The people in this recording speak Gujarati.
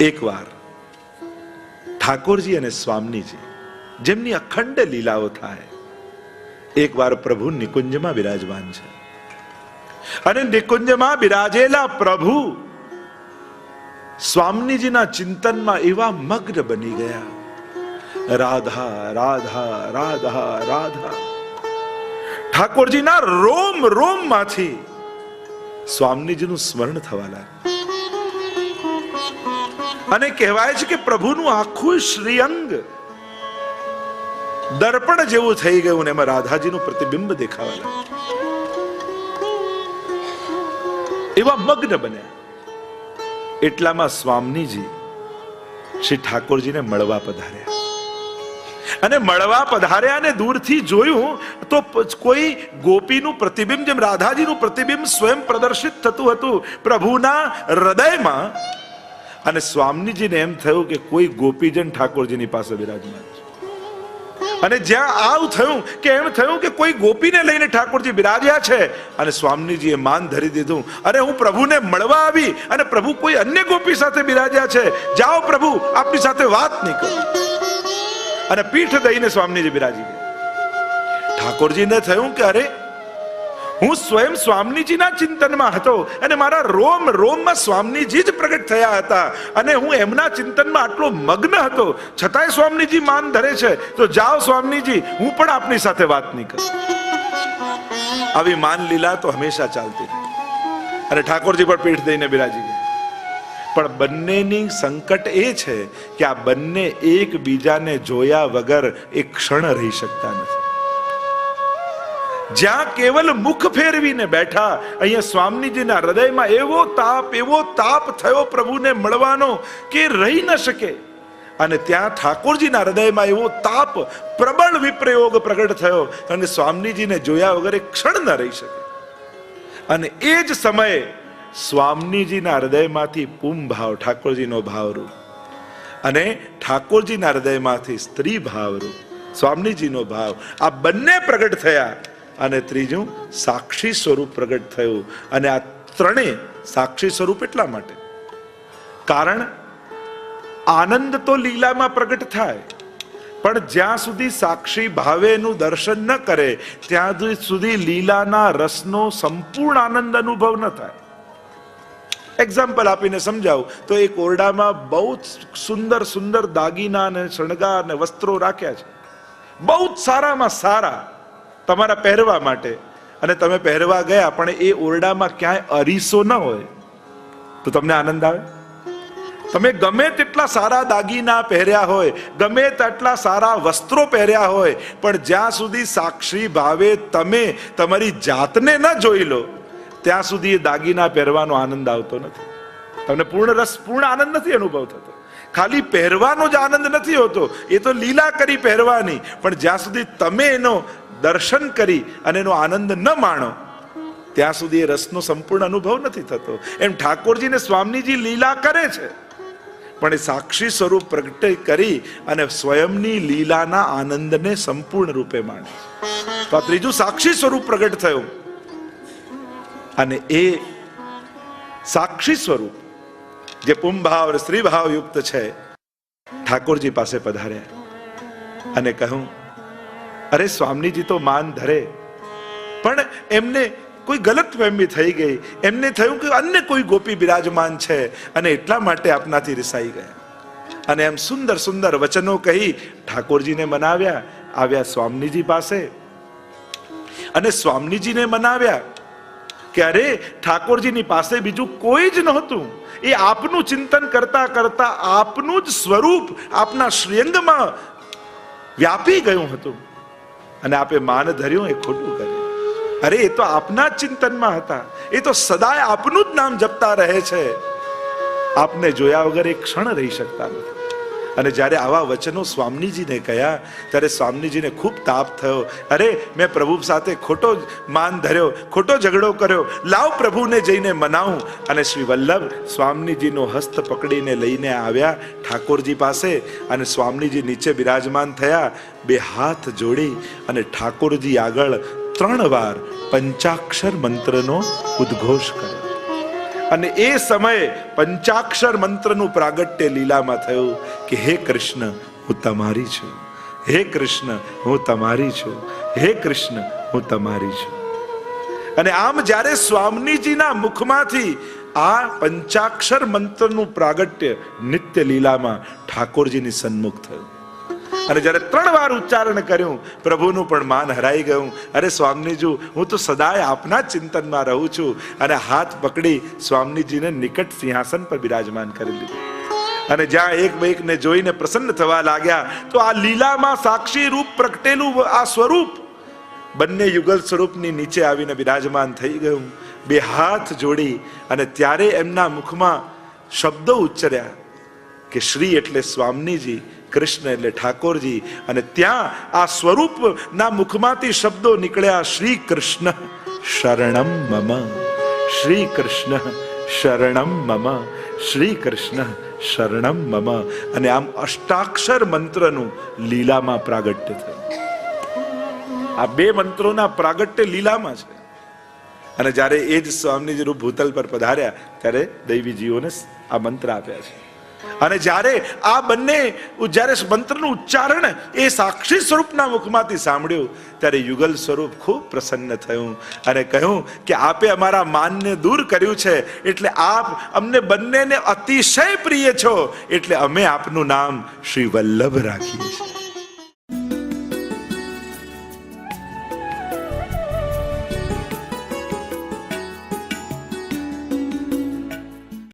એકવાર ઠાકોરજી અને સ્વામીજી જેમની અખંડ લીલાઓ થાય, એકવાર પ્રભુ નિકુંજમાં બિરાજમાન છે. અને નિકુંજમાં બિરાજેલા પ્રભુ સ્વામીજીના ચિંતનમાં એવા મગ્ન બની ગયા. રાધા રાધા રાધા રાધા. ઠાકોરજીના રોમ રોમમાંથી સ્વામીજીનું સ્મરણ થવા લાગ્યું. અને કહેવાય છે કે પ્રભુનું આખું શ્રીઅંગ દર્પણ જેવું થઈ ગયું ને એમાં રાધાજીનું પ્રતિબિંબ દેખાવા એવા મગ્ન બન્યા. એટલામાં સ્વામીજી શ્રી ઠાકોરજીને મળવા પધાર્યા. અને મળવા પધાર્યા અને દૂરથી જોયું તો કોઈ ગોપીનું પ્રતિબિંબ જેમ રાધાજીનું પ્રતિબિંબ સ્વયં પ્રદર્શિત થતું હતું, પ્રભુના હૃદયમાં અને સ્વામીજીને એમ થયું કે કોઈ ગોપીજન ઠાકોરજીની પાસે બિરાજમાન છે. અને જ્યાં આવ થયું કે એમ થયું કે કોઈ ગોપીને લઈને ઠાકોરજી બિરાજ્યા છે, અને સ્વામીજીએ માન ધરી દીધું અને હું પ્રભુને મળવા આવી અને પ્રભુ કોઈ અન્ય ગોપી સાથે બિરાજ્યા છે. જાઓ પ્રભુ, આપની સાથે વાત નહીં કરું. અને પીઠ દઈને સ્વામીજી બિરાજી ઠાકોરજીને થયું કે અરે હું સ્વયં સ્વામીજીના ચિંતનમાં હતો અને મારા રોમ રોમમાં સ્વામીજી જ પ્રગટ થયા હતા અને હું એમના ચિંતનમાં આટલો મગ્ન હતો. છતાંય સ્વામીજી માન ધરે છે. તો જાઓ સ્વામીજી, હું પણ આપની સાથે વાત નહીં કરું. આવી માન લીલા તો હંમેશા ચાલતી. અને ઠાકોરજી પણ પીઠ દઈને બિરાજી ગયા. પણ બંનેની સંકટ એ છે કે આ બંને એકબીજાને જોયા વગર એક ક્ષણ રહી શકતા નથી. જ્યાં કેવલ મુખ ફેરવીને બેઠા, અહીંયા સ્વામીજીના હૃદયમાં એવો તાપ એવો તાપ થયો પ્રભુને મળવાનો કે રહી ન શકે. અને ત્યાં ઠાકોરજીના હૃદયમાં એવો તાપ, પ્રબળ વિપ્રયોગ પ્રગટ થયો, કારણ કે સ્વામીજીને જોયા વગર એક ક્ષણ ન રહી શકે. અને એ જ સમયે સ્વામીજીના હૃદયમાંથી પૂમ ભાવ, ઠાકોરજીનો ભાવરૂપ અને ઠાકોરજીના હૃદયમાંથી સ્ત્રી ભાવરૂપ સ્વામીજીનો ભાવ. આ બંને પ્રગટ થયા. અને ત્રીજું, સાક્ષી સ્વરૂપ પ્રગટ થયું. અને આ ત્રણેય સાક્ષી સ્વરૂપ એટલા માટે. કારણ, આનંદ તો લીલામાં પ્રગટ થાય. પણ જ્યાં સુધી સાક્ષી ભાવેનું દર્શન ન કરે, ત્યાં સુધી લીલાના રસનો સંપૂર્ણ આનંદ અનુભવ ન થાય. એક્ઝામ્પલ આપીને સમજાવું. તો એક ઓરડામાં બહુ સુંદર સુંદર દાગીના અને શણગાર અને વસ્ત્રો રાખ્યા છે. બહુ જ સારામાં સારા તમારા પહેરવા માટે. અને તમે પહેરવા ગયા, પણ એ ઓરડામાં ક્યાંય અરીસો ન હોય. તો તમને આનંદ આવે? તમે ગમે તેટલા સારા દાગીના પહેર્યા હોય, ગમે તેટલા સારા વસ્ત્રો પહેર્યા હોય, પણ જ્યાં સુધી સાક્ષી ભાવે તમે તમારી જાતને ન જોઈ લો, ત્યાં સુધી એ દાગીના પહેરવાનો આનંદ આવતો નથી. તમને પૂર્ણ રસ, પૂર્ણ આનંદ નથી અનુભવ થતો. ખાલી પહેરવાનો જ આનંદ નથી હોતો. એ તો લીલા કરી પહેરવાની. પણ જ્યાં સુધી તમે એનો દર્શન કરી અને એનો આનંદ ન માણો, ત્યાં સુધી એ રસનો સંપૂર્ણ અનુભવ નથી થતો. એમ ઠાકોરજીને સ્વામીજી લીલા કરે છે. પણ એ સાક્ષી સ્વરૂપ પ્રગટ કરી અને સ્વયંની લીલાના આનંદને સંપૂર્ણ રૂપે માણે તો આ ત્રીજું સાક્ષી સ્વરૂપ પ્રગટ થયું. અને એ સાક્ષી સ્વરૂપ જે પુંભાવ અને સ્ત્રીભાવ યુક્ત છે, ઠાકોરજી પાસે પધાર્યા અને કહ્યું, અરે સ્વામીજી તો માન ધરે, પણ એમને કોઈ ગલત વહેમી થઈ ગઈ. એમને થયું કે અન્ય કોઈ ગોપી બિરાજમાન છે અને એટલા માટે આપનાથી રિસાઈ ગયા. અને એમ સુંદર સુંદર વચનો કહી ઠાકોરજીને મનાવ્યા. આવ્યા સ્વામીજી પાસે અને સ્વામીજીને મનાવ્યા. અરે ઠાકોરજીની પાસે બીજું કોઈ જ નહોતું. એ આપનું ચિંતન કરતા કરતા આપનું જ સ્વરૂપ આપના શ્રેંગમાં વ્યાપી ગયું હતું. અને આપે માન ધર્યું એ ખોટું કર્યું. અરે, એ તો આપના જ ચિંતનમાં હતા. એ તો સદાય આપનું જ નામ જપતા રહે છે. આપને જોયા વગર એક ક્ષણ રહી શકતા નથી. અને જ્યારે આવા વચનો સ્વામીજીને કહ્યા ત્યારે સ્વામીજીને ખૂબ તાપ થયો. અરે, મેં પ્રભુ સાથે ખોટો માન ધર્યો, ખોટો ઝઘડો કર્યો. લાવ પ્રભુને જઈને મનાવું. અને શ્રી વલ્લભ સ્વામીજીનો હસ્ત પકડીને લઈને આવ્યા ઠાકોરજી પાસે. અને સ્વામીજી નીચે બિરાજમાન થયા, બે હાથ જોડી અને ઠાકોરજી આગળ ત્રણ વાર પંચાક્ષર મંત્રનો ઉદ્ઘોષ કર્યો. અને એ સમયે પંચાક્ષર મંત્રનું પ્રાગટ્ય લીલામાં થયું કે, હે કૃષ્ણ, હું તમારી છું. હે કૃષ્ણ, હું તમારી છું. હે કૃષ્ણ, હું તમારી છું. અને આમ જ્યારે સ્વામીજીના મુખમાંથી આ પંચાક્ષર મંત્રનું પ્રાગટ્ય નિત્ય લીલામાં ઠાકોરજીની સન્મુખ થયું. અને જ્યારે ત્રણ વાર ઉચ્ચારણ કર્યું, પ્રભુનું પણ માન હરાઈ ગયું. અરે સ્વામીજી, હું તો સદાય આપના ચિંતનમાં રહું છું. અને હાથ પકડી સ્વામીજીને નિકટ સિંહાસન પર બિરાજમાન કરી લીધું અને જ્યાં એક બેકને જોઈને પ્રસન્ન થવા લાગ્યા, તો આ લીલામાં સાક્ષી રૂપ પ્રગટેલું આ સ્વરૂપ બંને યુગલ સ્વરૂપની નીચે આવીને બિરાજમાન થઈ ગયું. બે હાથ જોડી અને ત્યારે એમના મુખમાં શબ્દો ઉચ્ચર્યા કે શ્રી એટલે સ્વામીજી કૃષ્ણ એટલે ઠાકોરજી અને ત્યાં આ સ્વરૂપના મુખમાંથી શબ્દો નીકળ્યા શ્રી કૃષ્ણ. શરણમ મમ. શ્રી કૃષ્ણ. શરણમ મમ. શ્રી કૃષ્ણ. શરણમ મમ. અને આમ અષ્ટાક્ષર મંત્રનું લીલામાં પ્રાગટ્ય થયું. આ બે મંત્રોના પ્રાગટ્ય લીલામાં છે. અને જ્યારે એ જ સ્વામીજી રૂપ ભૂતલ પર પધાર્યા, ત્યારે દૈવી જીવોને આ મંત્ર આપ્યા છે. અને જ્યારે આ બંને જ્યારે મંત્રનું ઉચ્ચારણ એ સાક્ષી સ્વરૂપના મુખમાંથી સાંભળ્યું, ત્યારે યુગલ સ્વરૂપ ખૂબ પ્રસન્ન થયું અને કહ્યું કે આપે અમારા માનને દૂર કર્યું છે, એટલે આપ અમને બંનેને અતિશય પ્રિય છો, એટલે અમે આપનું નામ શ્રી વલ્લભ રાખીએ છીએ.